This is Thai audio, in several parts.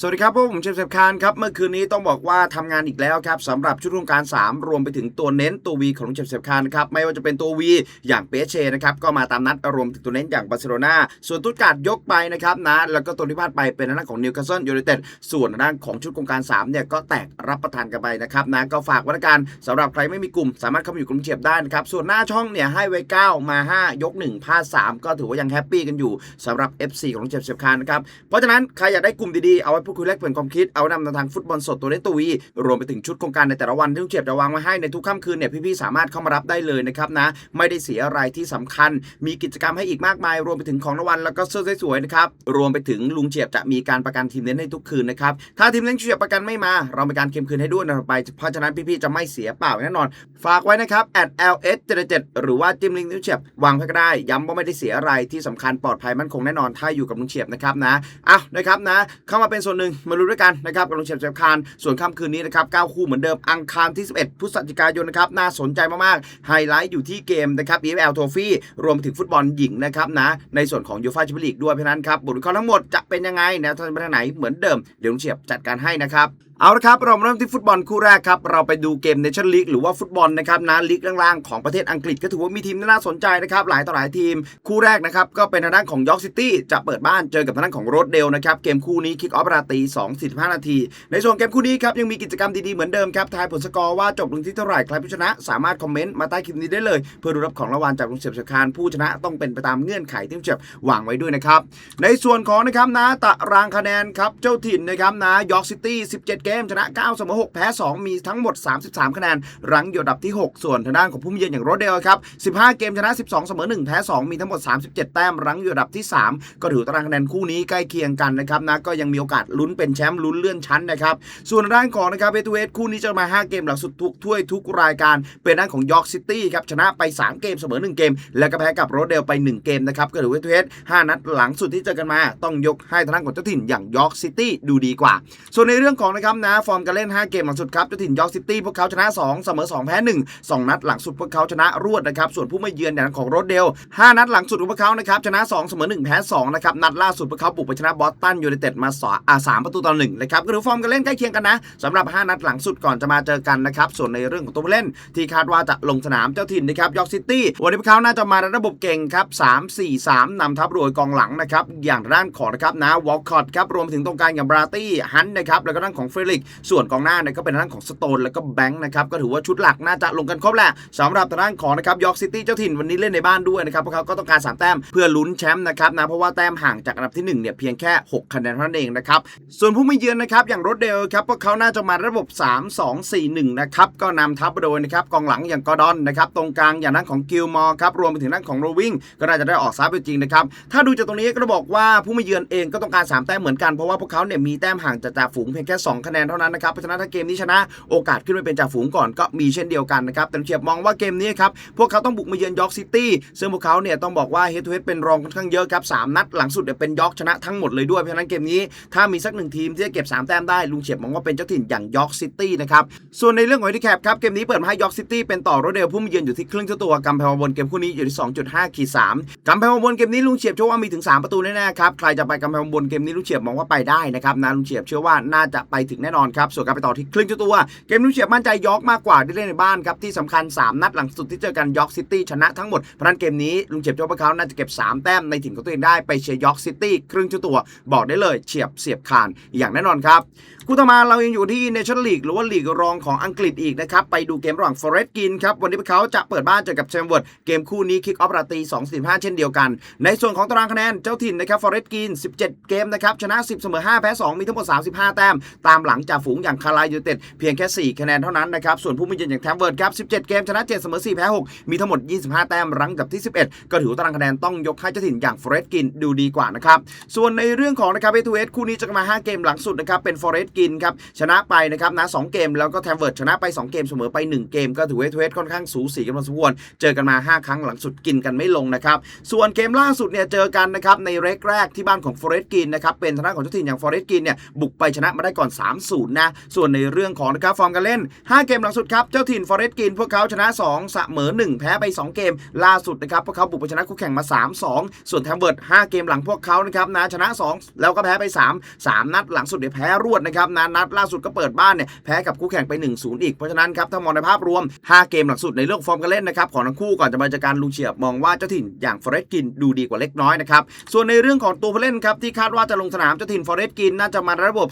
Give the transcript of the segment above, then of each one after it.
สวัสดีครับพวกผมเชฟเซฟคานครับ เมื่อคืนนี้ต้องบอกว่าทำงานอีกแล้วครับสำหรับชุดโครงการ 3 รวมไปถึงตัวเน้นตัว V ของเชฟเซฟคานครับ ไม่ว่าจะเป็นตัว V อย่างเปเชนะครับ ก็มาตามนัดรวมถึงตัวเน้นอย่างบาร์เซโลนาส่วนตุตการ์ดยกไปนะครับนะแล้วก็ตัวที่พลาดไปเป็นทางด้านของนิวคาสเซิลยูไนเต็ดส่วนทางด้านของชุดโครงการ 3 เนี่ยก็แตกรับประทานกันไปนะครับนะก็ฝากไว้ละกันสำหรับใครไม่มีกลุ่ม สามารถเข้ามาอยู่กลุ่มเชียบได้นะครับส่วนหน้าช่องเนี่ยให้ไว้9มา 5 ยก1พลาด3ก็ถือว่ายังแฮปปี้กันอยู่สำหรับ FC ของเชฟเซฟคานนะครับเพราะฉะนั้นใครอยากได้กลุ่มดีๆเอาไว้พูดคุยแลกเปลี่ยนความคิดเอานำทางฟุตบอลสดตัวเล่นตัววีรวมไปถึงชุดโครงการในแต่ละวันที่ลูกเฉียบจะวางไว้ให้ในทุกค่ำคืนเนี่ยพี่ๆสามารถเข้ามารับได้เลยนะครับนะ ไม่ได้เสียอะไรที่สำคัญ มีกิจกรรมให้อีกมากมาย รวมไปถึงของรางวัลแล้วก็เสื้อสวยๆนะครับรวมไปถึงลุงเฉียบจะมีการประกันทีมเน้นให้ทุกคืนนะครับถ้าทีมเน้นเฉียบประกันไม่มา เรามีการเค็มคืนให้ด้วยนะไปเพราะฉะนั้นพี่ๆจะไม่เสียเปล่าแน่นอน ฝากไว้นะครับ @ls 77หรือว่าจิ้มลิงก์นิ้วเฉียบวางไว้ก็ได้ ย้ำว่าไม่ได้เสียอะไรที่สำคัญปลอดภัยมั่นคงแน่นอนถ้าอยู่กับลุงเฉียบนะครับนะอะนะครับนะ เข้ามาเป็นส่วนหนึ่งมาลุ้นด้วยกันนะครับกับลงเฉียบเฉียบคานส่วนค่ำคืนนี้นะครับ9คู่เหมือนเดิมอังคารที่ 11 พฤศจิกายนนะครับน่าสนใจมากๆไฮไลท์อยู่ที่เกมนะครับ EFL Trophy รวมถึงฟุตบอลหญิงนะครับนะในส่วนของยูฟ่าแชมเปี้ยนลีกด้วยเพราะฉะนั้นครับบทวิเคราะห์ทั้งหมดจะเป็นยังไงแนวทางไปทางไหนเหมือนเดิมเดี๋ยวลุงเฉียบจัดการให้นะครับเอาละครับเราเริ่มที่ฟุตบอลคู่แรกครับ เราไปดูเกมเนชั่นลีกหรือว่าฟุตบอลนะครับนะลีกล่างๆของประเทศอังกฤษก็ถือว่ามีทีมที่น่าสนใจนะครับ หลายต่อหลายทีม คู่แรกนะครับก็เป็นทางด้านของยอร์กซิตี้จะเปิดบ้านเจอกับทางด้านของโรดเดลนะครับ เกมคู่นี้คิกออฟราตรี2 45 นาที ในส่วนเกมคู่นี้ครับยังมีกิจกรรมดีๆเหมือนเดิมครับทายผลสกอร์ว่าจบลงที่เท่าไหร่ใครผู้ชนะสามารถคอมเมนต์มาใต้คลิปนี้ได้เลย เพื่อรับของรางวัลจากลุงเสียบเสียบคานผู้ชนะต้องเป็นไปตามเงื่อนไขที่เสียบวางไว้ด้วยนะครับในส่วนของนะครับนะตารางคะแนนครับเจ้าถิ่นนะครับนะยอร์กซิตี้17เกมชนะ9เสมอ6แพ้ 2 มีทั้งหมด 33 คะแนนรั้งอยู่อันดับที่ 6 ส่วนทางด้านของผู้มีเยือนอย่างโรดเดลครับ 15 เกมชนะ 12 เสมอ1แพ้ 2 มีทั้งหมด 37 แต้มรั้งอยู่อันดับที่ 3 ก็ถือตารางคะแนนคู่นี้ใกล้เคียงกันนะครับนะก็ยังมีโอกาสลุ้นเป็นแชมป์ลุ้นเลื่อนชั้นนะครับส่วนด้านของนะครับเวทเวทคู่นี้จะมา 5 เกมหลังสุดทุกถ้วยทุกรายการ เป็นด้านของยอร์กซิตี้ครับชนะไป 3 เกมเสมอ 1 เกม แล้วก็แพ้กับโรดเดลไป 1 เกมนะครับก็ถือเวทเวท5นัดหลังสุดที่เจอกันมา ต้องยกให้ทางด้านของเจ้าถิ่นอย่างยอร์กซิตี้ดูดีกว่า ส่วนในเรื่องของนะครับนะ ฟอร์มการเล่น 5 เกมหลังสุดครับเจ้าถิ่นยอร์กซิตี้พวกเขาชนะ 2 เสมอ 2 แพ้ 1 2 นัดหลังสุดพวกเขาชนะรวดนะครับ ส่วนผู้ไม่เยือนอย่างของโรดเดล 5 นัดหลังสุดของพวกเขานะครับชนะ 2 เสมอ 1 แพ้ 2 นะครับ นัดล่าสุดพวกเขาบุกไปชนะบอสตันยูไนเต็ดมาสอ่าสามประตูต่อหนึ่งนะครับก็ถือฟอร์มการเล่นใกล้เคียงกันนะสำหรับ 5 นัดหลังสุดก่อนจะมาเจอกันนะครับส่วนในเรื่องของตัวผู้เล่น ที่คาดว่าจะลงสนามเจ้าถิ่นนะครับยอร์กซิตี้วันนี้พวกเขาน่าจะมาในระบบเก่งครับ3 4 3นำทัพรวยกองหลังนะครับอย่างด้านของนะครับนะวอลคอตครับรวมถึงตรงกลางอย่างบราตี้ฮันนะครับแล้วก็ด้านของเฟรลิก ส่วนกองหน้าเนี่ยก็เป็นด้านของสโตนแล้วก็แบงค์นะครับก็ถือว่าชุดหลักน่าจะลงกันครบแหละสำหรับทางด้านของนะครับยอร์กซิตี้เจ้าถิ่นวันนี้เล่นในบ้านด้วยนะครับพวกเขาก็ต้องการ3แต้มเพื่อลุ้นแชมป์นะครับนะเพราะว่าแต้มห่างจากอันดับที่1เนี่ยเพียงแค่ 6 คะแนนเท่านั้นเองนะครับส่วนผู้ไม่เยือนนะครับอย่างรดเดลครับพวกเขาน่าจะมาระบบ 3 2 4 1นะครับก็นำทัพโดยนะครับกองหลังอย่างกอร์ดอนนะครับตรงกลางอย่างนั้นของกิลมอร์ครับรวมไปถึงด้านของโรวิงก็น่าจะได้ออกซ้ายไปจริงนะครับถ้าดูจากตรงนี้ก็จะบอกว่าผู้ไม่เยือนเองก็ต้องการ3แต้มเหมือนกันเพราะว่าพวกเขาเนี่ยมีแต้มห่างจากจ่าฝูงเพียงแค่2คะแนนเท่านั้นนะครับเพราะฉะนั้นถ้าเกมนี้ชนะโอกาสขึ้นไปเป็นจ่าฝูงก่อนก็มีเช่นเดียวกันนะครับแต่เฉียบมองว่าเกมนี้ครับพวกเขาต้องบุกมาเยือนยอร์กซิตี้ซึ่งพวกเขาเนี่ยต้องบอกว่าเฮดทูเฮดเป็นรองค่อนข้างเยอะครับสามนัดหลังสุดเนี่ยเป็นยอร์กชนะทั้งหมดเลยด้วยเพราะฉะนั้นเกมนี้ถ้ามีสักหนึ่งทีมที่จะเก็บ 3 แต้มได้ลุงเฉียบมองว่าเป็นเจ้าถิ่นอย่างยอร์กซิตี้นะครับส่วนในเรื่องของที่แคปครับเกมนี้เปิดมาให้ยอร์กซิตี้เป็นต่อรถเดลผู้มาเยือนอยู่ที่ครึ่งเจ้าตัวกำแพงบนเกมคู่นี้อยู่ที่ 2.5ขีด3กำแพงบนเกมนี้ลุงเฉียบเชื่อว่ามีถึง 3 ประตูแน่ๆครับใครจะไปกำแพงบนเกมนี้ลุงเฉียบมองว่าไปได้นะครับนะลุงเฉียบเชื่อว่าน่าจะไปถึงแน่นอนครับ ส่วนการไปต่อที่ครึ่งตัว เกมนี้เฉียบมั่นใจยอกมากกว่าได้เล่นในบ้านครับที่สำคัญ 3 นัดหลังสุดที่เจอกันยอกซิตี้ชนะทั้งหมด เพราะนั้นเกมนี้ลุงเฉียบเจ้าพวกเขาน่าจะเก็บ 3 แต้มในถิ่นของตัวเองได้ไปเชียร์ยอกซิตี้ครึ่งตัว บอกได้เลยเฉียบเสียบคานอย่างแน่นอนครับ คู่ต่อมาเรายังอยู่ที่เนชั่นลีกหรือว่าลีกรองของอังกฤษอีกนะครับ ไปดูเกมระหว่างฟอเรสต์กินครับ วันนี้พวกเขาจะเปิดบ้านเจอกับเชมเวิร์ดเกมคู่นี้คิกออฟราตี2.5 เช่นเดียวกัน ในส่วนของตารางคะแนนเจ้าถิ่นนะครับฟอเรสต์กิน 17 เกมนะครับ ชนะ 10 เสมอ 5 แพ้ 2 มีทั้งหมด 35 แต้ม ตามหลังจากฝูงอย่างคารายยูเต็ดเพียงแค่ 4 คะแนนเท่านั้นนะครับส่วนผู้มีเยือนอย่างแทมเวิร์ดครับ 17 เกมชนะ 7 เสมอ 4 แพ้ 6 มีทั้งหมด 25 แต้มรั้งกับที่ 11 ก็ถือว่าตารางคะแนนต้องยกให้เจ้าถิ่นอย่างฟอเรสต์กินดูดีกว่านะครับส่วนในเรื่องของนะครับเอทูเอสคู่นี้จะมา 5 เกมหลังสุดนะครับเป็นฟอเรสต์กินครับชนะไปนะครับนะ2เกมแล้วก็แทมเวิร์ดชนะไป 2 เกมเสมอไป 1 เกม ก็ถือว่าเอทูเอสค่อนข้างสูสีกันพอสมควรเจอกันมา 5 ครั้งหลังสุดกินกันไม่ลงนะครับส่วนเกมล่าสุดเนี่ยเจอกันนะครับในเรกแรกที่บ้านของฟอเรสต์กินนะครับเป็นทางของเจ้าถิ่นอย่างฟอเรสต์กินเนี่ยบุกไปชนะมาได้ก่อน0นะส่วนในเรื่องของนะครับฟอร์มการเล่น 5 เกมหลังสุดครับเจ้าถิ่นฟอเรสต์กินพวกเขาชนะ2เสมอ1 แพ้ไป 2 เกม ล่าสุดนะครับพวกเขาบุกไปชนะคู่แข่งมา 3-2 ส่วนแทมเบิร์ด5เกมหลังพวกเขานะครับนะชนะ 2 แล้วก็แพ้ไป 3 3 นัดหลังสุดเนี่ยแพ้รวดนะครับนะนัดล่าสุดก็เปิดบ้านเนี่ยแพ้กับคู่แข่งไป 1-0 อีก เพราะฉะนั้นครับถ้ามองในภาพรวม 5 เกมหลังสุดในเรื่องฟอร์มการเล่นนะครับของทั้งคู่ก่อนจะมาจอกันลุงเฉียบมองว่าเจ้าถิ่นอย่างฟอเรสต์กินดูดีกว่าเล็กน้อยนะครับส่วนในเรื่องของตัวผู้เล่นครับที่คาดว่าจะลงสนามเจ้าถิ่นฟอเรสต์กินน่าจะมาระบบ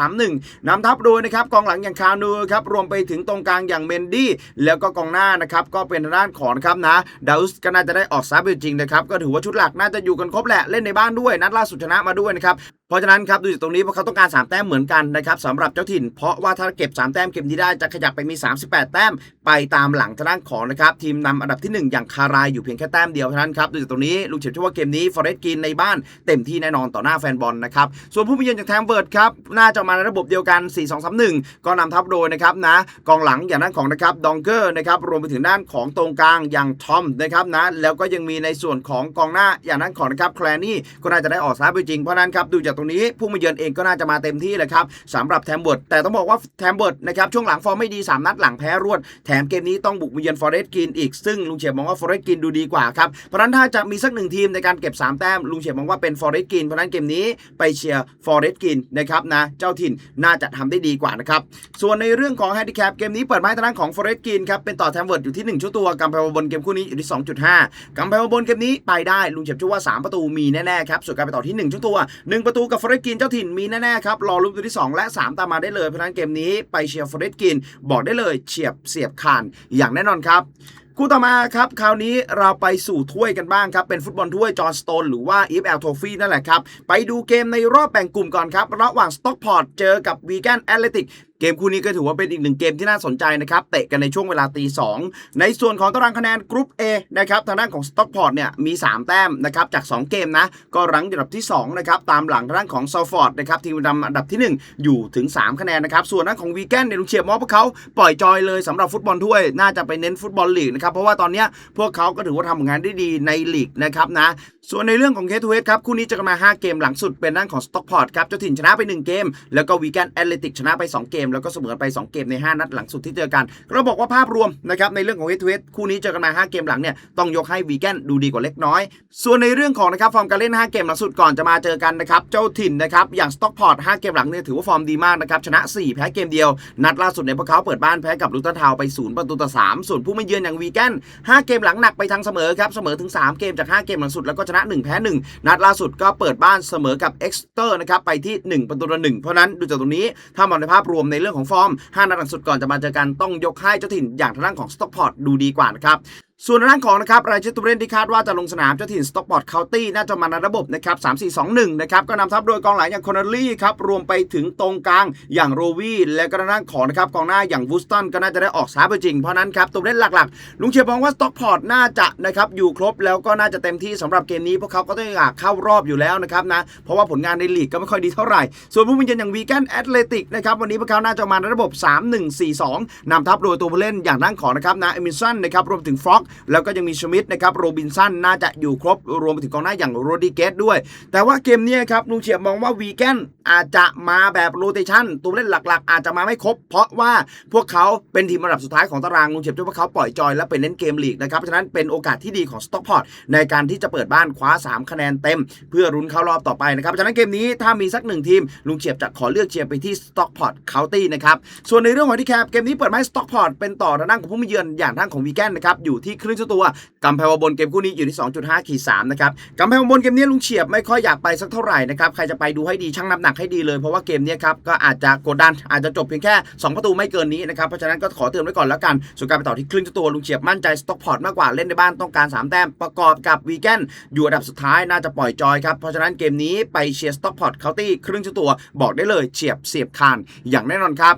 4-2-3-1นำทัพโดยนะครับกองหลังอย่างคานูครับรวมไปถึงตรงกลางอย่างเมนดี้แล้วก็กองหน้านะครับก็เป็นด้านของนครับนะดาวส์ก็น่าจะได้ออกซาบจริงนะครับก็ถือว่าชุดหลักน่าจะอยู่กันครบแหละเล่นในบ้านด้วยนัดล่าสุดชนะมาด้วยนะครับเพราะฉะนั้นครับดูจากตรงนี้พวกเขาต้องการ3แต้มเหมือนกันนะครับสำหรับเจ้าถิ่น เพราะว่าถ้าเก็บ 3 แต้มเกมนี้ได้จะขยับไปมี 38 แต้ม ไปตามหลังทางด้านของนะครับทีมนำอันดับทีหนึ่1 อย่างคารายอยู่เพียงแค่แต้มเดียวเท่านั้นครับดูจากตรงนี้ลุงเฉียบเชื่อว่าเกมนี้ฟอเรสต์กินในบ้านเต็มที่แน่นอนต่อหน้าแฟนบอลนะครับส่วนผู้มีเยือนจากแทมเบิร์ดครับน่าจะมาในระบบเดียวกัน 4-2-3-1 ก็นำทัพโดยนะครับนะกองหลังอย่างด้านของนะครับดองเกอร์นะครับรวมไปถึงด้านของตรงกลางอย่างทอมนะครับนะแล้วก็ยังมีในส่วนของกองหน้าอย่างด้านของนะครับแคลนี่ก็น่าจะได้ออกซ้ายไปจริงเพราะนั้นครับดูจากตรงนี้ผู้มาเยือนเองก็น่าจะมาเต็มที่เลยครับสำหรับแทมเบิร์ดแต่ต้องบอกว่าแทมเบิร์ดนะครับช่วงหลังฟอร์มไม่ดี 3 นัดหลังแพ้รวด แถมเกมนี้ต้องบุกมาเยือนฟอเรสต์กินอีกซึ่งลุงเฉียบมองว่าฟอเรสต์กินดูดีกว่าครับเพราะนั้นถ้าจะมีสักหนึ่งทีมในการเก็บ 3 แต้มลุงเฉียบมองว่าเป็นฟอเรสต์กินเพราะนั้นเกมนี้ไปเชียร์ฟอเรสต์กินนะครับนะเจ้าถิ่นน่าจะทำได้ดีกว่านะครับส่วนในเรื่องของแฮนดิแคปเกมนี้เปิดมาให้ทางด้านของฟอเรสต์กินครับเป็นต่อแทมเบิร์ดอยู่ที่ 1 ชั่วตัวกำแพงบนเกมคู่นี้อยู่ที่ 2.5กำแพงบนเกมนี้ไปได้ลุงเฉียบเชื่อว่า 3 ประตูมีแน่ๆครับส่วนการไปต่อที่ 1ชั่วตัว 1 ประตูกับฟอเรสต์กินเจ้าถิ่นมีแน่ๆครับรอลุ้นตัวที่2 และ 3 ตามมาได้เลยเพราะนั้นเกมนี้ไปเชียร์ฟอร์เรสต์กิน บอกได้เลยเฉียบเสียบคานอย่างแน่นอนครับคู่ต่อมาครับ คราวนี้เราไปสู่ถ้วยกันบ้างครับ เป็นฟุตบอลถ้วยจอร์นสโตนหรือว่า EFL Trophy นั่นแหละครับ ไปดูเกมในรอบแบ่งกลุ่มก่อนครับ ระหว่างสต็อกพอร์ตเจอกับวีแกนแอตเลติก เกมคู่นี้ก็ถือว่าเป็นอีกหนึ่งเกมที่น่าสนใจนะครับเตะกันในช่วงเวลาตีสองในส่วนของตารางคะแนนกรุ๊ป A นะครับทางด้านของสต็อกพอร์ตเนี่ยมี 3 แต้มนะครับจาก 2 เกมนะก็รั้งอันดับที่2นะครับตามหลังทางด้านของซอฟอร์ดนะครับทีมดำอันดับที่ 1 อยู่ถึง 3 คะแนนนะครับส่วนด้านของวีแกนเนี่ยลุงเชียบมองพวกเขาปล่อยจอยเลยสำหรับฟุตบอลถ้วยน่าจะไปเน้นฟุตบอลลีกนะครับเพราะว่าตอนนี้พวกเขาก็ถือว่าทำงานได้ดีในลีกนะครับนะส่วนในเรื่องของเคทูเอสครับคู่นี้จะกันมา 5 เกมหลังสุดเป็นด้านของสต็อกพอร์ตครับเจ้าถิ่นชนะไป 1 เกม แล้วก็วีแกนแอตเลติกชนะไป 2 เกม แล้วก็เสมอไป 2 เกมใน 5 นัดหลังสุดที่เจอกันเราบอกว่าภาพรวมนะครับในเรื่องของเฮทูเอสคู่นี้เจอกันมา 5 เกมหลังเนี่ยต้องยกให้วีแกนดูดีกว่าเล็กน้อย ส่วนในเรื่องของนะครับฟอร์มการเล่น 5 เกมหลังสุดก่อนจะมาเจอกันนะครับเจ้าถิ่นนะครับอย่างสต็อกพอร์ต5เกมหลังเนี่ยถือว่าฟอร์มดีมากนะครับชนะ 4 แพ้เกมเดียว นัดล่าสุดในพวกเขาเปิดบ้านแพ้กับลูตันทาวไป0ประตูต่อ3ส่วนผู้มาเยือนอย่างวีแกน5เกมหลังหนักไปทางเสมอครับเสมอถึง 3 เกมจาก 5 เกมหลังสุดแล้วก็ชนะ 1 แพ้ 1 นัดล่าสุดก็เปิดบ้านเสมอกับเอ็กซ์เตอร์นะครับไปที่ 1 ประตูต่อหนึ่งเพราะนั้นดูจากตรงนี้ถ้ามองในภาพรวมในเรื่องของฟอร์ม 5 นัดหลังสุดก่อนจะมาเจอกันต้องยกให้เจ้าถิ่นอย่างทางด้านของสต็อกพอร์ตดูดีกว่านะครับ ส่วนทางด้านของนะครับรายชื่อตัวเล่นที่คาดว่าจะลงสนามเจ้าถิ่นสต็อกพอร์ตเคาน์ตี้น่าจะมาในระบบนะครับ3 4 2 1นะครับก็นำทัพโดยกองหลังอย่างคอนเนลลี่ครับรวมไปถึงตรงกลางอย่างโรวี่และก็ทางด้านของนะครับกองหน้าอย่างวูสตันก็น่าจะได้ออกซ้ายไปจริงเพราะนั้นครับตัวเล่นหลักๆ ลุงเชียร์มองว่าสต็อกพอร์ตน่าจะนะครับอยู่ครบแล้วก็น่าจะเต็มที่สำหรับเกมนี้พวกเขาก็ต้องอยากเข้ารอบอยู่แล้วนะครับนะเพราะว่าผลงานในลีกก็ไม่ค่อยดีเท่าไหร่ ส่วนผู้มีเยือนอย่างวีแกนแอตเลติกนะครับวันนี้พวกเขาน่าจะมาในระบบ 3-1-4-2นำทัพโดยตัวผู้เล่นอย่างด้านของนะครับนะเอมิสันนะครับรวมถึงฟ็อกแล้วก็ยังมีชมิดนะครับโรบินสันน่าจะอยู่ครบรวมไปถึงกองหน้าอย่างโรดิเกสด้วย แต่ว่าเกมนี้ครับลุงเฉียบมองว่าวีแกนอาจจะมาแบบโรเตชันตัวเล่นหลักๆ อาจจะมาไม่ครบ เพราะว่าพวกเขาเป็นทีมอันดับสุดท้ายของตารางลุงเฉียบเชื่อว่าเขาปล่อยจอยและเป็นเล่นเกมลีกนะครับเพราะฉะนั้นเป็นโอกาสที่ดีของสต็อกพอร์ตในการที่จะเปิดบ้านคว้า 3 คะแนนเต็ม เพื่อรุนเข้ารอบต่อไปนะครับฉะนั้นเกมนี้ถ้ามีสักหนึ่งทีมลุงเฉียบจะขอเลือกเชียร์ไปที่สต็อกพอร์ตเคาน์ตี้นะครับส่วนในเรื่องของที่แคปเกมนี้เปิดมาให้สต็อกพอร์ตเป็นต่อทางด้านของผู้มาเยือนอย่างทางของวีแกนนะครับอยู่ที่ครึ่งชั่วตัวกำแพงบนเกมคู่นี้อยู่ที่ 2.5ขีด3นะครับกำแพงบนเกมนี้ลุงเฉียบไม่ค่อยอยากไปสักเท่าไหร่นะครับใครจะไปดูให้ดีชั่งน้ำหนักให้ดีเลยเพราะว่าเกมนี้ครับก็อาจจะกดดันอาจจะจบเพียงแค่ 2 ประตูไม่เกินนี้นะครับเพราะฉะนั้นก็ขอเตือนไว้ก่อนแล้วกันส่วนการไปต่อที่ครึ่งตัวลุงเฉียบมั่นใจสต็อกพอร์ตมากกว่าเล่นในบ้านต้องการ 3 แต้มประกอบกับวีแกนอยู่อันดับสุดท้ายน่าจะปล่อยจอยครับเพราะฉะนั้นเกมนี้ไปเชียร์สต็อกพอร์ตเคาน์ตี้ครึ่งตัวบอกได้เลยเฉียบเสียบคานอย่างแน่นอนครับ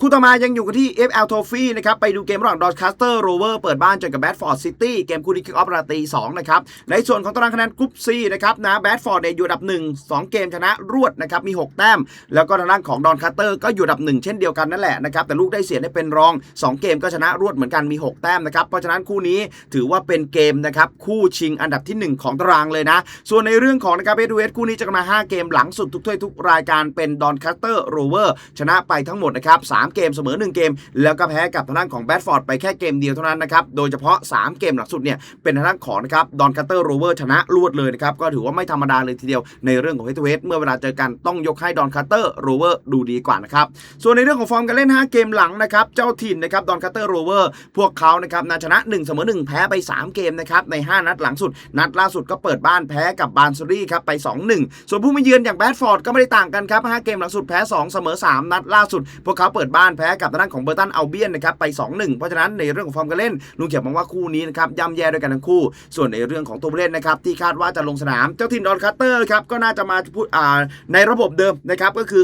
คู่ต่อมายังอยู่กันที่ FL Trophy นะครับ ไปดูเกมระหว่าง Doncaster Rover เปิดบ้านเจอกับ Bedford City เกมคู่นี้คิกออฟราตรี2นะครับ ในส่วนของตารางคะแนนกรุ๊ป C นะครับนะ Bedford เนี่ยอยู่อันดับ 1 2 เกมชนะรวดนะครับ มี 6 แต้ม แล้วก็ทางด้านของ Doncaster ก็อยู่อันดับ 1 เช่นเดียวกันนั่นแหละนะครับ แต่ลูกได้เสียได้เป็นรอง 2 เกมก็ชนะรวดเหมือนกันมี 6 แต้มนะครับเพราะฉะนั้นคู่นี้ถือว่าเป็นเกมนะครับคู่ชิงอันดับทีหนึ่1 ของตารางเลยนะ ส่วนในเรื่องของนะครับเอ s คู่นี้จะมา 5 เกมหลังสุดทุกถ้วยทุกรายการเป็น Doncaster Rover ชนะไปทั้งหมดนะครับ3เกมเสมอ 1 เกม แล้วก็แพ้กับทางด้านของแบดฟอร์ดไปแค่เกมเดียวเท่านั้นนะครับ โดยเฉพาะ 3 เกมหลังสุดเนี่ยเป็นทางด้านของนะครับดอนคัตเตอร์โรเวอร์ชนะรวดเลยนะครับ ก็ถือว่าไม่ธรรมดาเลยทีเดียวในเรื่องของเฮดเวทเมื่อเวลาเจอกันต้องยกให้ดอนคัตเตอร์โรเวอร์ดูดีกว่านะครับส่วนในเรื่องของฟอร์มการเล่น 5 เกมหลังนะครับเจ้าถิ่นนะครับดอนคัตเตอร์โรเวอร์พวกเขานะครับนาชนะ1เสมอ1แพ้ไป 3 เกมนะครับใน 5 นัดหลังสุด นัดล่าสุดก็เปิดบ้านแพ้กับบานซูรี่ครับไป 2-1 ส่วนผู้มาเยือนอย่างแบดฟอร์ดก็ไม่ได้ต่างกันครับ5เกมหลังสุดแพ้2เสมอ3นัดล่าสุด พวกเขาเปิดบ้านแพ้กับทางด้านของเบอร์ตันเอาเบียนนะครับไป 2-1 เพราะฉะนั้นในเรื่องของฟอร์มการเล่นลุงเขียวมองว่าคู่นี้นะครับย่ำแย่ด้วยกันทั้งคู่ ส่วนในเรื่องของตัวผู้เล่นนะครับที่คาดว่าจะลงสนามเจ้าถิ่นดอนคัตเตอร์ครับก็น่าจะมาพูดอ่าในระบบเดิมนะครับก็คือ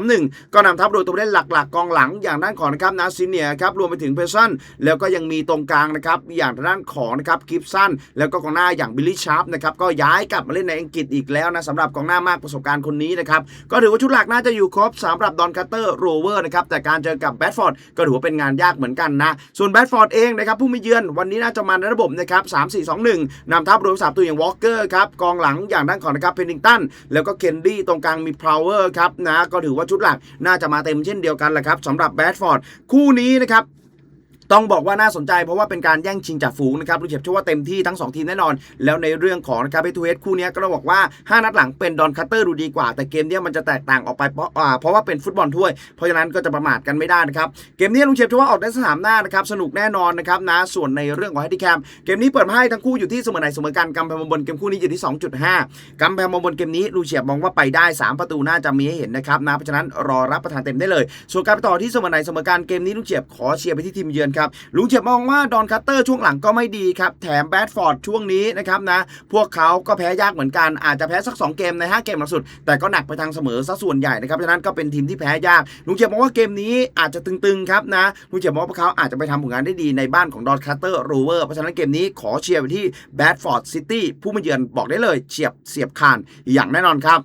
4-2-3-1 ก็นำทัพโดยตัวผู้เล่นหลักๆ กองหลังอย่างด้านของนะครับนาซิเนียครับรวมไปถึงเพซันแล้วก็ยังมีตรงกลางนะครับอย่างทางด้านของนะครับกิฟสันแล้วก็กองหน้าอย่างบิลลี่ชาร์ปนะครับก็ย้ายกลับมาเล่นในอังกฤษอีกแล้วนะสำหรับกองหน้ามากประสบการณ์คนนี้นะครับก็ถือว่าชุดหลักน่าจะอยู่ครบสำหรับดอนคัตเตอร์โรเวอร์นะครับแต่การเจอกับแบดฟอร์ดก็ถือว่าเป็นงานยากเหมือนกันนะ ส่วนแบดฟอร์ดเองนะครับผู้มีเยือนวันนี้น่าจะมาในระบบนะครับสามสี่สองหนึ่งนำทัพรวมสามตัวอย่างวอลเกอร์ครับกองหลังอย่างด้านของนะครับเพนนิงตันแล้วก็เคนดี้ตรงกลางมีพาวเวอร์ครับนะก็ถือว่าชุดหลักน่าจะมาเต็มเช่นเดียวกันแหละครับสำหรับแบดฟอร์ดคู่นี้นะครับ ต้องบอกว่าน่าสนใจเพราะว่าเป็นการแย่งชิงจากฝูงนะครับลูกเฉียบเชื่อว่าเต็มที่ทั้ง 2 ทีมแน่นอน แล้วในเรื่องของนะครับเอทูเอสคู่นี้ก็ต้องบอกว่า 5 นัดหลังเป็นดอนคัตเตอร์ดูดีกว่า แต่เกมนี้มันจะแตกต่างออกไปเพราะอ่าเพราะว่าเป็นฟุตบอลถ้วย เพราะฉะนั้นก็จะประมาทกันไม่ได้นะครับเกมนี้ลุงเฉียบเชื่อว่าออกได้สนามหน้านะครับสนุกแน่นอนนะครับนะส่วนในเรื่องของแฮนดิแคมเกมนี้เปิดให้ทั้งคู่อยู่ที่เสมอไหนเสมอกันกำแพงบนเกมคู่นี้อยู่ที่ 2.5กำแพงบนเกมนี้ลุงเฉียบมองว่าไปได้ 3 ประตูน่าจะมีให้เห็นนะครับนะเพราะฉะนั้นรอรับประทานเต็มได้เลย ส่วนการไปต่อที่เสมอไหนเสมอกันเกมนี้ลุงเฉียบขอเชียร์ไปที่ทีมเยือนครับลุงเฉียบมองว่าดอนคัตเตอร์ช่วงหลังก็ไม่ดีครับ แถมแบดฟอร์ดช่วงนี้นะครับนะ พวกเขาก็แพ้ยากเหมือนกัน อาจจะแพ้สัก 2 เกมใน 5 เกมลังสุด แต่ก็หนักไปทางเสมอซะส่วนใหญ่นะครับ ฉะนั้นก็เป็นทีมที่แพ้ยาก ลุงเฉียบมองว่าเกมนี้อาจจะตึงๆครับนะ ลุงเฉียบมองว่าพวกเขาอาจจะไปทำผลงานได้ดีในบ้านของดอนคัตเตอร์โรเวอร์ เพราะฉะนั้นเกมนี้ขอเชียร์ไปที่แบดฟอร์ดซิตี้ผู้มาเยือนบอกได้เลยเฉียบเสียบคานอย่างแน่นอนครับ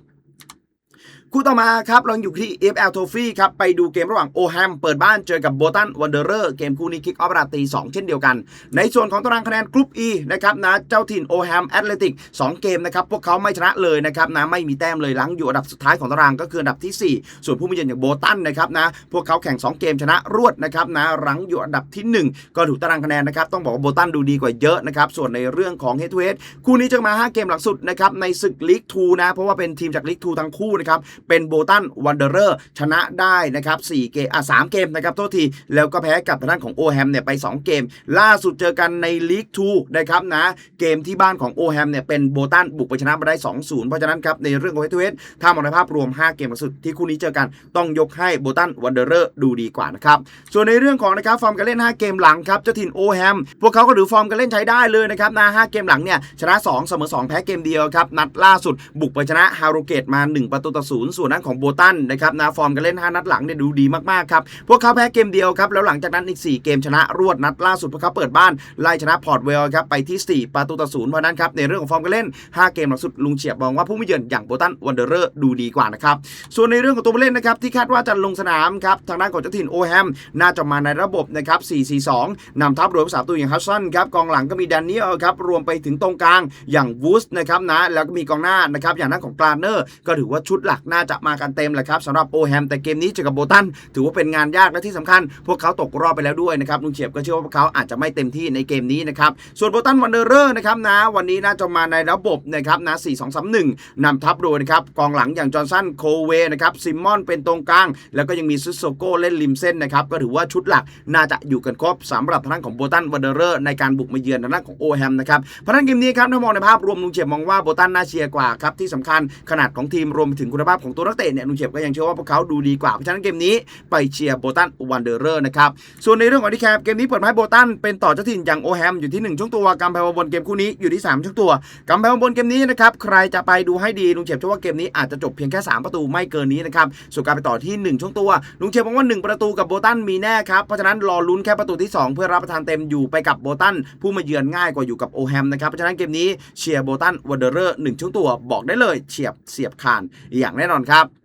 คู่ต่อมาครับ เราอยู่ที่ FL Trophy ครับ ไปดูเกมระหว่างโอแฮมเปิดบ้านเจอกับโบตันวันเดอร์เกมคู่นี้คิกออฟราตี 2 เช่นเดียวกัน ในส่วนของตารางคะแนนกรุ๊ป E นะครับนะเจ้าถิ่นโอแฮมแอตเลติก2 เกมนะครับ พวกเขาไม่ชนะเลยนะครับนะไม่มีแต้มเลยหลังอยู่อันดับสุดท้ายของตารางก็คืออันดับทีสี่4 ส่วนผู้มีเยือนอย่างโบตันนะครับนะพวกเขาแข่ง 2 เกมชนะรวดนะครับนะรั้งอยู่อันดับที่ 1 ก็ถูกตารางคะแนนนะครับต้องบอกว่าโบตันดูดีกว่าเยอะนะครับส่วนในเรื่องของเฮดทูเฮดคู่นี้จะมา 5 เกมหลังสุดนะครับในศึกลีก2นะเพราะว่าเป็นทีมจากลีก2ทั้งคู่นะครับเป็นโบตันวันเดอร์ชนะได้นะครับ4เกมอะ3เกมนะครับโทษทีแล้วก็แพ้กับทางด้านของโอแฮมเนี่ยไป 2 เกม ล่าสุดเจอกันในลีก2นะครับนะเกมที่บ้านของโอแฮมเนี่ยเป็นโบตันบุกไปชนะมาได้ 2-0 เพราะฉะนั้นครับในเรื่องของเฮทเวสถ้ามองในภาพรวม 5 เกมล่าสุดที่คู่นี้เจอกันต้องยกให้โบตันวันเดอร์ดูดีกว่านะครับส่วนในเรื่องของนะครับฟอร์มการเล่น 5 เกมหลังครับเจ้าถิ่นโอแฮมพวกเขาก็ถือฟอร์มการเล่นใช้ได้เลยนะครับนะ5เกมหลังเนี่ยชนะ2เสมอ2 แพ้เกมเดียวครับนัดล่าสุดบุกไปชนะฮาโรเกตมา 1 ประตูต่อศูนย์ส่วนนั้นของโบตันนะครับนะฟอร์มการเล่น 5 นัดหลังเนี่ยดูดีมากๆครับพวกเขาแพ้เกมเดียวครับแล้วหลังจากนั้นอีก 4 เกมชนะรวดนัดล่าสุดพวกเขาเปิดบ้านไล่ชนะพอร์ตเวลครับไปที่ 4 ประตูต่อศูนย์เพราะนั้นครับในเรื่องของฟอร์มการเล่น 5 เกมหลังสุดลุงเฉียบมองว่าผู้ไม่เยือนอย่างโบตันวันเดอร์ดูดีกว่านะครับส่วนในเรื่องของตัวผู้เล่นนะครับที่คาดว่าจะลงสนามครับทางด้านของเจ้าถิ่นโอแฮมน่าจะมาในระบบนะครับ 4-4-2 นำทัพรวมสามตัวอย่างฮัสซันครับกองหลังก็มีแดเนียลครับรวมไปถึงตรงกลางอย่างวูสนะครับนะแล้วก็มีกองหน้านะครับอย่างนั้นของกลาเนอร์ก็ถือว่าชุดหลักน่าจะมากันเต็มแหละครับสำหรับโอแฮมแต่เกมนี้เจอกับโบตันถือว่าเป็นงานยากและที่สำคัญ พวกเขาตกรอบไปแล้วด้วยนะครับลุงเฉียบก็เชื่อว่าพวกเขาอาจจะไม่เต็มที่ในเกมนี้นะครับส่วนโบตันวันเดอร์นะครับนะวันนี้น่าจะมาในระบบนะครับนะ4-2-3-1นำทัพโดยนะครับกองหลังอย่างจอห์นสันโคเวนะครับซิมมอนเป็นตรงกลาง แล้วก็ยังมีซุสโซโกเล่นริมเส้นนะครับก็ถือว่าชุดหลักน่าจะอยู่กันครบสำหรับทางด้านของโบตันวันเดอร์ในการบุกมาเยือนทางด้านของโอแฮมนะครับเพราะนั้นเกมนี้ครับถ้ามองในภาพรวมลุงเฉียบมองว่าโบตันน่าเชียร์กว่าครับที่สำคัญขนาดของทีมรวมไปถึงคุณภาพของของตัวนักเตะเนี่ยลุงเฉียบก็ยังเชื่อว่าพวกเขาดูดีกว่า เพราะฉะนั้นเกมนี้ไปเชียร์โบตันวันเดอร์เรอร์นะครับ ส่วนในเรื่องของที่แคปเกมนี้เปิดมาให้โบตันเป็นต่อเจ้าถิ่นอย่างโอแฮมอยู่ที่ 1 ช่วงตัวกำแพงบนเกมคู่นี้อยู่ที่ 3 ช่วงตัวกำแพงบนเกมนี้นะครับใครจะไปดูให้ดีลุงเฉียบเชื่อว่าเกมนี้อาจจะจบเพียงแค่สามประตูไม่เกินนี้นะครับส่วนการไปต่อที่หนึ่งช่วงตัวลุงเฉียบมองว่าหนึ่งประตูกับโบตันมีแน่ครับเพราะฉะนั้นรอลุ้นแค่ประตูที่สองเพื่อรับประทานเต็มอยู่ไปกับโบตันผู้มาเยือนง่ายกว่าอยู่กับโอแฮมนะครับเพราะฉะนั้นเกมนี้เชียร์โบตันวันเดอร์เรอร์หนึ่งช่วงตัวบอกได้เลยเฉียบเสียบคานอย่างแน่นนอนครับ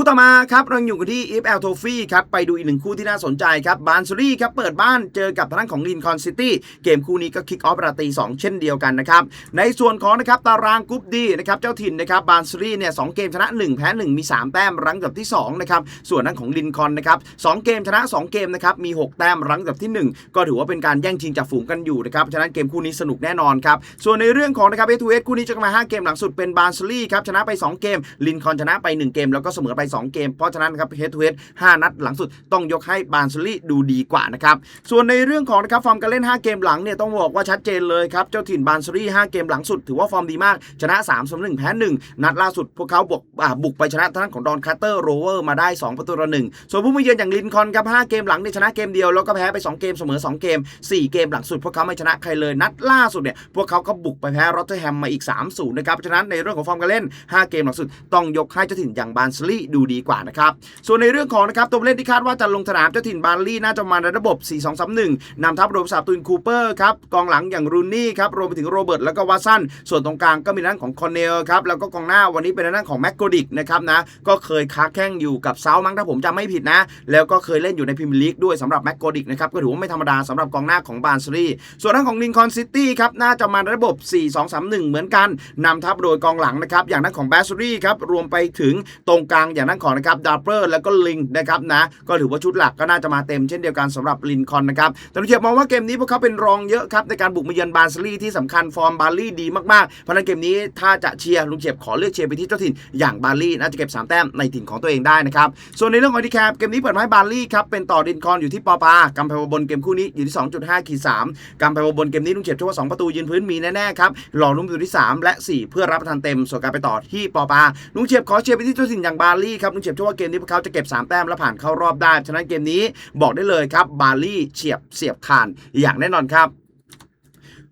คู่ต่อมาครับเราอยู่กันที่ EFL Trophy ครับไปดูอีกหนึ่งคู่ที่น่าสนใจครับบานซูรี่ครับเปิดบ้านเจอกับทางของลินคอนซิตี้เกมคู่นี้ก็คิกออฟราตี2 เช่นเดียวกันนะครับ ในส่วนของนะครับตารางกรุ๊ปดีนะครับเจ้าถิ่นนะครับบานซูรี่เนี่ยสเกมชนะ 1 แพ้ 1 มี 3 แต้มรั้งอันดับที่2นะครับส่วนนั้นของลินคอนนะครับสเกมชนะ 2 เกมนะครับมี 6 แต้มรั้งอันดับที่ 1 ก็ถือว่าเป็นการแย่งชิงจากฝูงกันอยู่นะครับฉะนั้นเกมคู่นี้สนุกแน่นอนครับส่วนในเรื่องของนะครับเอทูเอสคู่นี้จะมา 5 เกมหลังสุดเป็นบานซูรี่ครับชนะไป 2 เกมลินคอนชนะไป 1 เกมแล้วก็เสมอไป2 เกม เพราะฉะนั้นครับเฮดทูเฮด5นัดหลังสุดต้องยกให้บานซูรี่ดูดีกว่านะครับ ส่วนในเรื่องของนะครับฟอร์มการเล่น 5 เกมหลังเนี่ยต้องบอกว่าชัดเจนเลยครับ เจ้าถิ่นบานซูรี่5เกมหลังสุดถือว่าฟอร์มดีมาก ชนะ3เสมอ1แพ้1นัดล่าสุดพวกเขาบวกอ่าบุกไปชนะทางด้านของดอนคาร์เตอร์โรเวอร์มาได้ 2 ประตูต่อหนึ่งส่วนผู้มาเยือนอย่างลินคอนครับ5เกมหลังเนี่ยชนะเกมเดียวแล้วก็แพ้ไป 2 เกมเสมอ 2 เกม 4 เกมหลังสุดพวกเขาไม่ชนะใครเลยนัดล่าสุดเนี่ยพวกเขาก็บุกไปแพ้รอตเตอร์แฮมมาอีก3-0นะครับเพราะฉะนั้นในเรื่องของฟอร์มการเล่น 5 เกมหลังสุดต้องยกให้เจ้าถิ่นอย่างบานซูรี่ดูดีกว่านะครับ ส่วนในเรื่องของนะครับตัวเล่นที่คาดว่าจะลงสนามเจ้าถิ่นบาร์ลี่น่าจะมาในระบบ 4-2-3-1นำทัพโดยสาตุนคูเปอร์ครับกองหลังอย่างรูนี่ครับรวมไปถึงโรเบิร์ตแล้วก็วาสันส่วนตรงกลางก็มีด้านของคอนเนลครับแล้วก็กองหน้าวันนี้เป็นด้านของแม็กโกดิกนะครับนะก็เคยค้าแข้งอยู่กับเซาท์มั้งถ้าผมจำไม่ผิดนะ แล้วก็เคยเล่นอยู่ในพรีเมียร์ลีกด้วยสำหรับแม็กโกดิกนะครับก็ถือว่าไม่ธรรมดาสำหรับกองหน้าของบาร์ซรีส่วนด้านของลินคอนซิตี้ครับน่าจะมาในระบบ 4-2-3-1 เหมือนกันนำทัพโดยกองหลังนะครับอย่างด้นของแบสซีครับรวมไปถึงตรงกลางอย่างด้นของนะครับดาร์เปอร์แล้วก็ลิงนะครับนะก็ถือว่าชุดหลักก็น่าจะมาเต็มเช่นเดียวกันสำหรับลินคอนนะครับแต่ลุงเทียบมองว่าเกมนี้พวกเขาเป็นรองเยอะครับในการบุกมาเยือนบาร์ซรีที่สำคัญฟอร์มบาร์ลี่ดีมากๆเพราะนั้นเกมนี้ถ้าจะเชียร์ลุงเทียบขอเลือกเชียร์ไปที่เจ้าถิ่นอย่างบาร์ลี่น่าจะเก็บสามแต้มในถิ่นของตัวเองได้นะครับส่วนในเรื่องของดีแคปเกมนี้เปิดมาให้บาร์ลี่ครับเป็นต่อดินคอนอยู่ที่ปอปากำแพงบนเกมคู่นี้อยู่ที่ 2.5ขีด3กำแพงบนเกมนี้ลุงเฉียบเชื่อว่า2ประตูยืนพื้นมีแน่ๆครับรอลุ้นประตูที่ 3 และ 4 เพื่อรับประทานเต็มส่วนการไปต่อที่ปอปาลุงเฉียบขอเชียร์ไปที่เจ้าถิ่นอย่างบาร์ลีครับลุงเฉียบเชื่อว่าเกมนี้พวกเขาจะเก็บ 3 แต้มและผ่านเข้ารอบได้ ฉะนั้นเกมนี้บอกได้เลยครับบาร์ลี่เฉียบเสียบคานอย่างแน่นอนครับ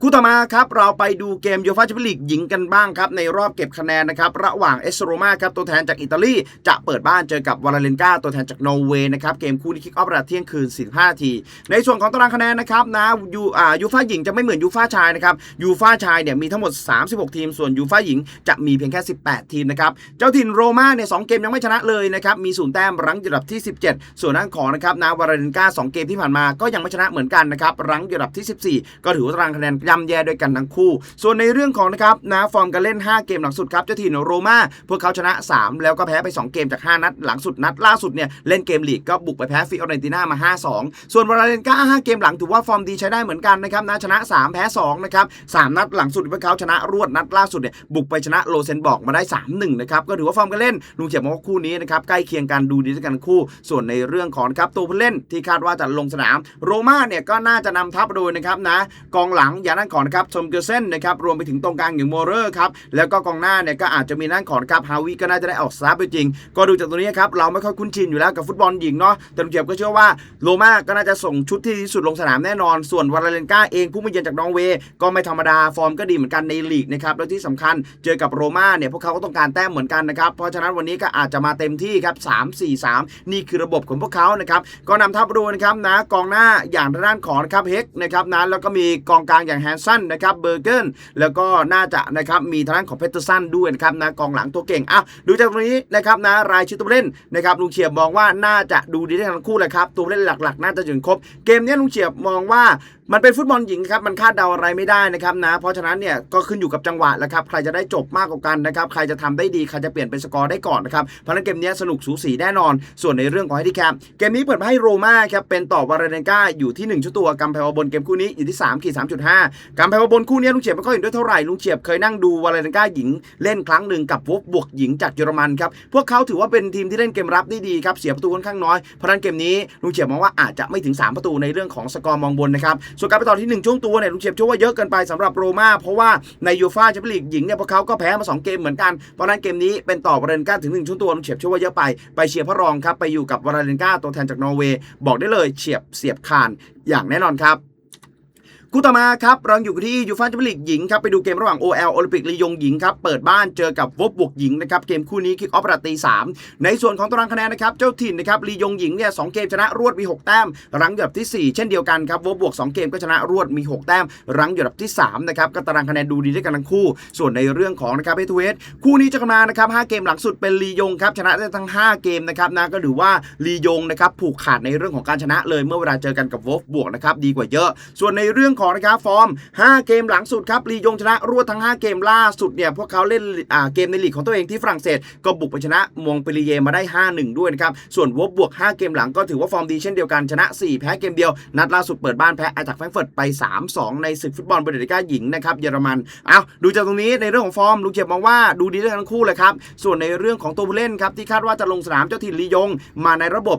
คู่ต่อมาครับเราไปดูเกมยูฟ่าแชมเปี้ยนลีกหญิงกันบ้างครับในรอบเก็บคะแนนนะครับระหว่างเอสโรมาครับตัวแทนจากอิตาลีจะเปิดบ้านเจอกับวาลาเลนกาตัวแทนจากนอร์เวย์นะครับเกมคู่นี้คิกออฟเวลาเที่ยงคืน 45นาทีในส่วนของตารางคะแนนนะครับนะยูอ่ายูฟ่าหญิงจะไม่เหมือนยูฟ่าชายนะครับยูฟ่าชายเนี่ยมีทั้งหมด 36 ทีม ส่วนยูฟ่าหญิงจะมีเพียงแค่ 18 ทีมนะครับเจ้าถิ่นโรม่าเนี่ยสองเกมยังไม่ชนะเลยนะครับมีศูนย์แต้มรั้งอยู่อันดับที่ 17 ส่วนด้านของนะครับนะวาลาเลนกา2เกมที่ผ่านมาก็ยังไม่ชนะเหมือนกันนะครับรั้งอยู่ดับที่ 14 ก็ถือว่าตารางคะแนนย่ำแย่ด้วยกันทั้งคู่ ส่วนในเรื่องของนะครับนะฟอร์มการเล่น 5 เกมหลังสุดครับเจ้าถิ่นโรม่าพวกเขาชนะ 3 แล้วก็แพ้ไป 2 เกมจาก 5 นัด หลังสุดนัดล่าสุดเนี่ยเล่นเกมลีกก็บุกไปแพ้ฟิออเรนติน่ามา 5-2 ส่วนวาเลนกา5เกมหลังถือว่าฟอร์มดีใช้ได้เหมือนกันนะครับนะชนะ 3 แพ้2นะครับ3นัดหลังสุดพวกเขาชนะรวดนัดล่าสุดเนี่ยบุกไปชนะโลเซนบอกมาได้ 3-1นะครับก็ถือว่าฟอร์มการเล่นลุงเขียนมองว่าคู่นี้นะครับใกล้เคียงกันดูดีกันคู่ ส่วนในเรื่องของครับตัวผู้เล่นที่คาดว่าจะลงสนาม โรม่าเนี่ยก็น่าจะนำทัพโดยนะครับนะกองหลังย่างนั้นก่อนนะครับทอมเกอร์เซนนะครับรวมไปถึงตรงกลางอย่างโมเรอร์ครับแล้วก็กองหน้าเนี่ยก็อาจจะมีนั่นของครับฮาวิก็น่าจะได้ออกสตาร์ทไปจริง ก็ดูจากตัวนี้ครับเราไม่ค่อยคุ้นชินอยู่แล้วกับฟุตบอลหญิงเนาะแต่ลุงเขียบก็เชื่อว่าโรม่าก็น่าจะส่งชุดที่ดีที่สุดลงสนามแน่นอน ส่วนวาลาเลนกาเองผู้มาเยือนจากนอร์เวย์ก็ไม่ธรรมดาฟอร์มก็ดีเหมือนกันในลีกนะครับแล้วที่สำคัญเจอกับโรม่าเนี่ยพวกเขาก็ต้องการแต้มเหมือนกันนะครับเพราะฉะนั้นวันนี้ก็อาจจะมาเต็มที่ครับ3 4 3 นี่คือระบบของพวกเขานะครับก็นำทัพดูนะครับนะกองหน้าอย่างด้านของนะครับเฮกนะครับนะแล้วก็มีกองกลางอย่างฮนสันนะครับเบอร์เกิลแล้วก็น่าจะนะครับมีทางด้านของเพเทอร์สันด้วยนะครับนะกองหลังตัวเก่งอะดูจากตรงนี้นะครับนะรายชื่อตัวเล่นนะครับลุงเฉียบมองว่าน่าจะดูดีได้ทั้งคู่เลยครับตัวเล่นหลักๆ น่าจะถึงครบ เกมนี้ลุงเฉียบมองว่า มันเป็นฟุตบอลหญิงครับมันคาดเดาอะไรไม่ได้นะครับนะ เพราะฉะนั้นเนี่ยก็ขึ้นอยู่กับจังหวะแล้วครับใครจะได้จบมากกว่ากันนะครับใครจะทำได้ดีใครจะเปลี่ยนเป็นสกอร์ได้ก่อนนะครับเพราะนั้นเกมนี้สนุกสูสีแน่นอน ส่วนในเรื่องของไฮดิแคมเกมนี้เปิดให้โรม่าครับเป็นต่อวาราเนกาอยู่ที่ 1 ชุดตัวกำแพงบนเกมคู่นี้อยู่ที่3ขีด3.5กำแพงบนคู่นี้ลุงเฉียบไม่ค่อยเห็นด้วยเท่าไหร่ลุงเฉียบเคยนั่งดูวาราเนกาหญิง เล่นครั้งหนึ่งกับวบบวกหญิงจากเยอรมันครับพวกเขาถือว่าเป็นทีมที่เล่นเกมรับได้ดีครับเสียประตูค่อนข้างน้อยเพราะนั้นเกมนี้ลุงเฉียบมองว่าอาจจะไม่ถึง 3 ประตูในเรื่องของสกอร์มองบนนะครับส่วนการไปต่อที่หนึ่งช่วงตัวเนี่ยลุงเชียบเชื่อว่าเยอะเกินไปสำหรับโรม่าเพราะว่าในยูฟ่าแชมเปี้ยนลีกหญิงเนี่ยพวกเขาก็แพ้มาสองเกมเหมือนกัน เพราะนั้นเกมนี้เป็นต่อวาเลนกาถึงหนึ่งช่วงตัวลุงเฉียบเชื่อว่าเยอะไปไปเชียร์พระรองครับไปอยู่กับวาเลนกาตัวแทนจากนอร์เวย์บอกได้เลยเฉียบเสียบคานอย่างแน่นอนครับ คู่ต่อมาครับเราอยู่ที่ยูฟ่าแชมเปี้ยนลีกหญิงครับไปดูเกมระหว่าง OL โอลิมปิกลียงหญิงครับเปิดบ้านเจอกับวบบวกหญิงนะครับเกมคู่นี้คิกออฟประตีสามในส่วนของตารางคะแนนนะครับเจ้าถิ่นนะครับลียงหญิงเนี่ยสองเกมชนะรวดมี 6 แต้ม รั้งอยู่อันดับที่ 4 เช่นเดียวกันครับวบบวก2เกมก็ชนะรวดมี 6 แต้ม รั้งอยู่อันดับที่3นะครับก็ตารางคะแนนดูดีด้วยกันทั้งคู่ ส่วนในเรื่องของนะครับเอทเวสคู่นี้จะกันมานะครับ5เกมหลังสุดเป็นลียงครับชนะได้ทั้ง 5 เกมนะครับนะก็ถือว่าลียงนะครับผูกขาดในเรื่องของการชนะเลยเมื่อเวลาเจอกันกับวบบวกนะครับดีกว่าเยอะ ส่วนในเรื่องของนะครับฟอร์ม 5 เกมหลังสุดครับลียงชนะรวดทั้ง 5 เกมล่าสุดเนี่ยพวกเขาเล่นเกมในลีกของตัวเองที่ฝรั่งเศส ก็บุกไปชนะมงเปรีเยมาได้ 5-1 ด้วยนะครับส่วนวบบวก 5 เกมหลังก็ถือว่าฟอร์มดีเช่นเดียวกันชนะ 4 แพ้เกมเดียว นัดล่าสุดเปิดบ้านแพ้ไอทักแฟรงเฟิร์ตไป 3-2 ในศึกฟุตบอลบูเดลกาหญิงนะครับเยอรมันเอาดูจากตรงนี้ในเรื่องของฟอร์มลุงเจียบมองว่าดูดีทั้งคู่เลยครับส่วนในเรื่องของตัวผู้เล่นครับที่คาดว่าจะลงสนามเจ้าถิ่นลียง มาในระบบ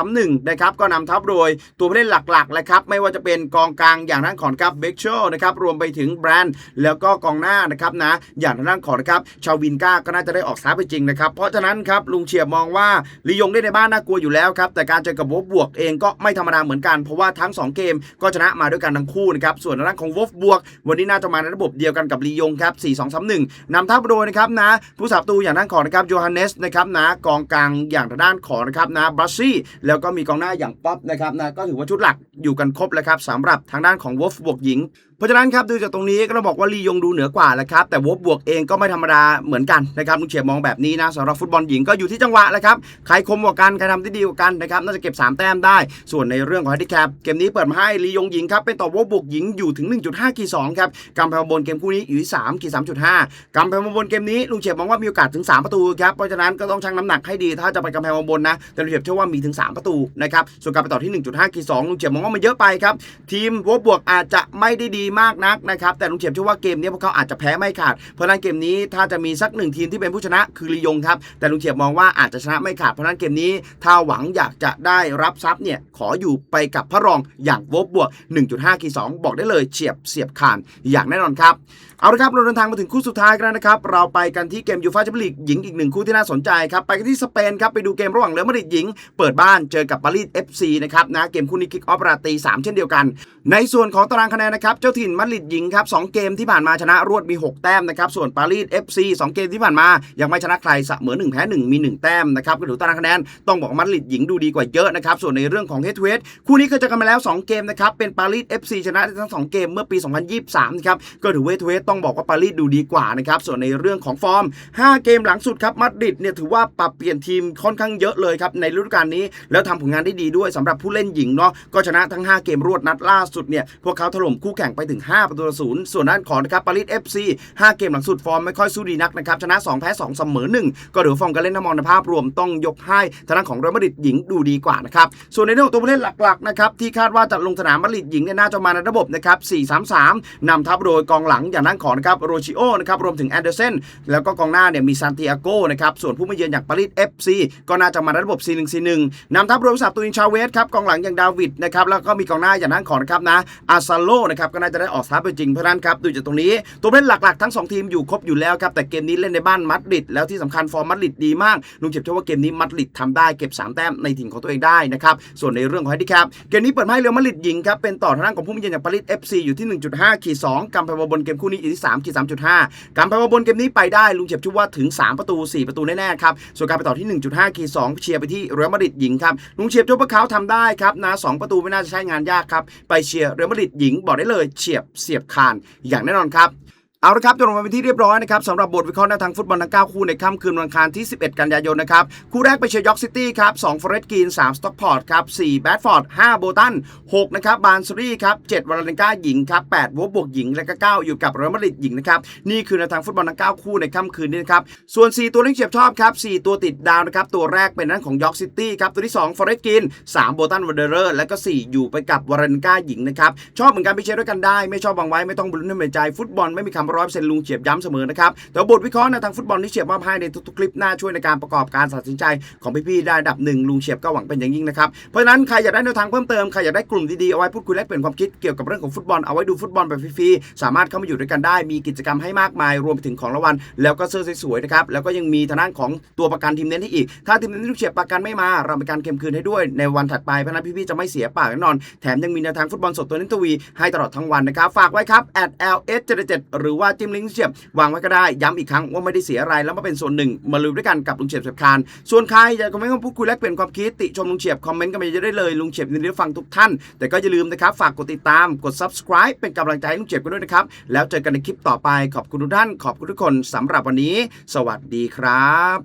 4-2-3-1 นะครับก็นำทัพโดยตัวผู้เล่นหลักๆเลยครับไม่ว่าจะเป็นกองกลางอย่างนั้นของครับเบคเชอร์นะครับรวมไปถึงแบรนด์ แล้วก็กองหน้านะครับนะอย่างทางด้านของนะครับชาววินก้าก็น่าจะได้ออกสตาไปจริงนะครับเพราะฉะนั้นครับลุงเฉียบมองว่าลียงได้ในบ้านน่ากลัวอยู่แล้วครับแต่การเจอกับวบบวกเองก็ไม่ธรรมดาเหมือนกันเพราะว่าทั้ง 2 เกมก็ชนะมาด้วยกันทั้งคู่นะครับส่วนทางด้านของวบบวก วันนี้น่าจะมาในระบบเดียวกันกับลียงครับ4-2-3-1นำทัพโดยนะครับนะผู้สับตูอย่างด้านของนะครับโยฮันเนสนะครับนะกองกลางอย่างทางด้านของนะครับนะบรัสซี่แล้วก็มีกองหน้าอย่างป๊อปนะครับนะก็ถือว่าชุดหลักอยู่กันครบแล้วครับสำหรับทางด้านของวฟบวกหญิง เพราะฉะนั้นครับดูจากตรงนี้ก็ต้องบอกว่าลียงดูเหนือกว่าแหละครับแต่วบบวกเองก็ไม่ธรรมดาเหมือนกันนะครับลุงเฉียบมองแบบนี้นะสำหรับฟุตบอลหญิงก็อยู่ที่จังหวะแหละครับใครคมกว่ากันใครทำได้ดีกว่ากันนะครับน่าจะเก็บ 3 แต้มได้ ส่วนในเรื่องของแฮนดิแคปเกมนี้เปิดมาให้ลียงหญิงครับเป็นต่อวบบวกหญิงอยู่ถึง 1.5 กี2ครับกำแพงบนเกมคู่นี้อยู่ที่3กี3.5กำแพงบนเกมนี้ลุงเฉียบมองว่ามีโอกาสถึง 3 ประตูครับเพราะฉะนั้นก็ต้องชั่งน้ำหนักให้ดี ถ้าจะไปกำแพงบนนะแต่ลุงเฉียบเชื่อว่ามีถึง 3 ประตูนะครับส่วนการไปต่อที่ 1.5กี2ลุงเฉียบมองว่ามันเยอะไปครับทีมวบบวกอาจจะไม่ได้ดีมากนักนะครับ แต่ลุงเฉียบเชื่อว่าเกมนี้พวกเขาอาจจะแพ้ไม่ขาด เพราะนั้นเกมนี้ถ้าจะมีสักหนึ่งทีมที่เป็นผู้ชนะคือลียงครับ แต่ลุงเฉียบมองว่าอาจจะชนะไม่ขาด เพราะนั้นเกมนี้ถ้าหวังอยากจะได้รับทรัพย์เนี่ยขออยู่ไปกับพระรองอย่างวบบวก 1.5กี2บอกได้เลยเฉียบเสียบคานอย่างแน่นอนครับเอาละครับเราเดินทางมาถึงคู่สุดท้ายกันนะครับ เราไปกันที่เกมยูฟ่าแชมเปี้ยนลีกหญิงอีกหนึ่งคู่ที่น่าสนใจครับ ไปกันที่สเปนครับ ไปดูเกมระหว่างเรอัลมาดริดหญิง เปิดบ้านเจอกับปารีส FC นะครับนะเกมคู่นี้คิกออฟราตี3เช่นเดียวกัน ในส่วนของตารางคะแนนนะครับเจ้าถิ่นมาดริดหญิงครับสองเกมที่ผ่านมาชนะรวดมี 6 แต้มนะครับส่วนปารีส FC สองเกมที่ผ่านมา ยังไม่ชนะใครเสมอ1แพ้1มี 1 แต้มนะครับก็ถือตารางคะแนนต้องบอกมาดริดหญิงดูดีกว่าเยอะนะครับส่วนในเรื่องของเฮดทูเฮดคู่นี้เคยเจอกันมาแล้ว 2 เกมนะครับเป็นปารีส FC ชนะทั้งสองเกมเมื่อปี 2023นะครับก็ถือเฮดทูเฮดต้องบอกว่าปารีสดูดีกว่านะครับส่วนในเรื่องของฟอร์ม 5 เกมหลังสุดครับมาดริดเนี่ยถือว่าปรับเปลี่ยนทีมค่อนข้างเยอะเลยครับในฤดูกาลนี้ แล้วทำผลงานได้ดีด้วยสำหรับผู้เล่นหญิงเนาะก็ชนะทั้ง 5 เกมรวดนัดล่าสุดเนี่ยพวกเขาถล่มคู่แข่งไปถึง 5 ประตูต่อศูนย์ส่วนด้านของนะครับปารีส FC 5เกมหลังสุดฟอร์มไม่ค่อยสู้ดีนักนะครับชนะ 2 แพ้ 2 เสมอ 1 ก็ถือฟอร์มการเล่นน้ำมองในภาพรวมต้องยกให้ทางด้านของเรอัลมาดริดหญิงดูดีกว่านะครับส่วนในเรื่องของตัวผู้เล่นหลักๆนะครับที่คาดว่าจะลงสนามมาดริดหญิงเนี่ยน่าจะมาในระบบนะครับ4-3-3นำทัพโดยกองหลังอย่างด้านของนะครับโรชิโอนะครับรวมถึงแอนเดอร์เซนแล้วก็กองหน้าเนี่ยมีซานติอาโกนะครับส่วนผู้มาเยือนอย่างปารีส FC ก็น่าจะมาในระบบ4-1-4-1นำทัพโดยสับตูนินชาเวสครับกองหลังอย่างดาวิดนะครับแล้วก็มีกองหน้าอย่างด้านของนะครับนะอาซาโลนะครับก็น่าจะะได้ออกสตาร์ทไปจริงเพราะนั้นครับดูจากตรงนี้ ตัวเล่นหลักๆทั้ง 2 ทีมอยู่ครบอยู่แล้วครับแต่เกมนี้เล่นในบ้านมาดริดแล้วที่สำคัญฟอร์มมาดริดดีมากลุงเจ็บเชื่อว่าเกมนี้มาดริดทำได้เก็บ 3 แต้มในถิ่นของตัวเองได้นะครับส่วนในเรื่องของแฮดิแคปเกมนี้เปิดให้เรอัลมาดริดหญิงครับเป็นต่อทางด้านของผู้มาเยือนอย่างปารีส FC อยู่ที่ 1.5ขีด2กำแพงบนเกมคู่นี้อยู่ที่3ขีด3.5กำแพงบนเกมนี้ไปได้ลุงเจ็บเชื่อว่าถึง 3 ประตู 4 ประตูแน่ๆครับส่วนการไปต่อที่ 1.5ขีด2เชียร์ไปที่เรอัลมาดริดหญิงครับลุงเชียบเชื่อว่าเขาทำได้ครับนะสองประตูไม่น่าจะใช้งานยากครับไปเชียร์เรอัลมาดริดหญิงบอกได้เลยเชฉียบเสียบคานอย่างแน่นอนครับ เอาละครับจบลงมาเป็นที่เรียบร้อยนะครับสำหรับบทวิเคราะห์แนวทางฟุตบอลทั้ง 9 คู่ในค่ำคืนวันอังคารที่ 11 กันยายนนะครับ คู่แรกไปเชียร์ยอร์กซิตี้ครับ2ฟอเรสต์กรีน 3 สต็อกพอร์ตครับ 4 แบดฟอร์ด 5 โบตัน 6 นะครับ บานซรีครับ 7 วาเลนก้าหญิงครับ 8วบบวกหญิง และก็ 9 อยู่กับเรอัลมาดริดหญิงนะครับ นี่คือแนวทางฟุตบอลทั้ง 9 คู่ในค่ำคืนนี้นะครับ ส่วน 4 ตัวเล่นเฉียบชอบครับ 4 ตัวติดดาวนะครับ ตัวแรกเป็นนั้นของยอร์กซิตี้ครับ ตัวที่2ฟอเรสต์กรีน 3 โบตันวันเดอร์และก็ 4 อยู่ไปกับวาเลนก้าหญิงนะครับชอบเหมือนกันไปเชียร์ด้วยกันได้ไม่ชอบวางไว้ไม่ต้องบลุ้นในใจฟุตบอลไม่มีคำร้อยเปอร์เซ็นต์ลุงเฉียบย้ำเสมอนะครับแต่บทวิเคราะห์ในทางฟุตบอลที่เฉียบมอบให้ในทุกๆคลิปน่าช่วยในการประกอบการตัดสินใจของพี่ๆได้ดับหนึ่งลุงเฉียบก็หวังเป็นอย่างยิ่งนะครับเพราะฉะนั้นใครอยากได้แนวทางเพิ่มเติมใครอยากได้กลุ่มดีๆเอาไว้พูดคุยแลกเปลี่ยนความคิดเกี่ยวกับเรื่องของฟุตบอลเอาไว้ดูฟุตบอลแบบฟรีๆสามารถเข้ามาอยู่ด้วยกันได้ มีกิจกรรมให้มากมาย รวมไปถึงของรางวัลแล้วก็เสื้อสวยๆนะครับแล้วก็ยังมีทางด้านของตัวประกันทีมเน้นให้อีก ถ้าทีมเน้นลูกเฉียบประกันไม่มา เราเป็นการเค็มคืนให้ด้วยในวันถัดไปเพราะนั้นพี่ๆจะไม่เสียปากแน่นอน แถมยังมีแนวทางฟุตบอลสดตัวเน้นทวีให้ตลอดทั้งวันนะครับฝากไว้ครับ @ls 77หรือว่าจิ้มลิงก์เฉียบวางไว้ก็ได้ย้ำอีกครั้งว่าไม่ได้เสียอะไรแล้วมาเป็นส่วนหนึ่งมาลุยด้วยกันกับลุงเฉียบเสียบคานส่วนใครอยากคอมเมนต์มาพูดคุยแลกเปลี่ยนความคิดติชมลุงเฉียบคอมเมนต์กันมาเยอะได้เลยลุงเฉียบยินดีฟังทุกท่าน แต่ก็อย่าลืมนะครับฝากกดติดตามกด subscribe เป็นกำลังใจให้ลุงเฉียบกันด้วยนะครับแล้วเจอกันในคลิปต่อไปขอบคุณทุกท่านขอบคุณทุกคนสำหรับวันนี้ สวัสดีครับ